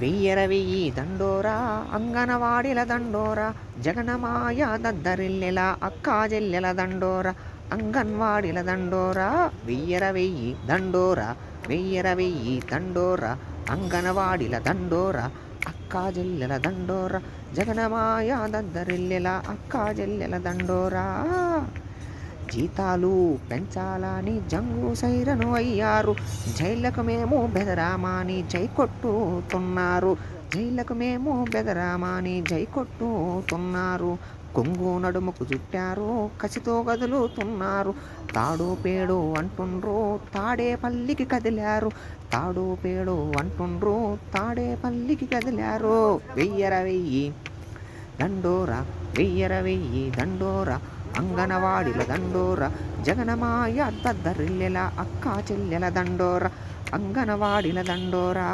వెయ్యర వెయ్యి దండోరా అంగనవాడిల దండోరా జగనమాయ దద్దరిల్లెల అక్కా చెల్లెల దండోరా అంగన్వాడిల దండోరా వెయ్యర వెయ్యి దండోరా వెయ్యర వెయ్యి దండోరా అంగనవాడిల దండోరా అక్కా చెల్లెల దండోరా జగనమాయ దద్దరిల్లెల అక్కా చెల్లెల దండోరా జీతాలు పెంచాలని జంగు సైరను అయ్యారు. జైళ్ళకు మేము బెదరామాని జై కొట్టుతున్నారు. జైళ్ళకు మేము బెదరామాని జై కొట్టుతున్నారు. కొంగు నడుముకు చుట్టారు కసితో కదులుతున్నారు. తాడు పేడు అంటుండ్రు తాడే పల్లికి కదిలారు. తాడు పేడు అంటుండ్రు తాడే పల్లికి కదిలారు. వెయ్యర వెయ్యి దండోరా వెయ్యర వెయ్యి దండోరా. అంగనవాడిల దండోర జగనమాయ దద్దరిల్లెల అక్కా చెల్లెల దండోర అంగనవాడిల దండోరా.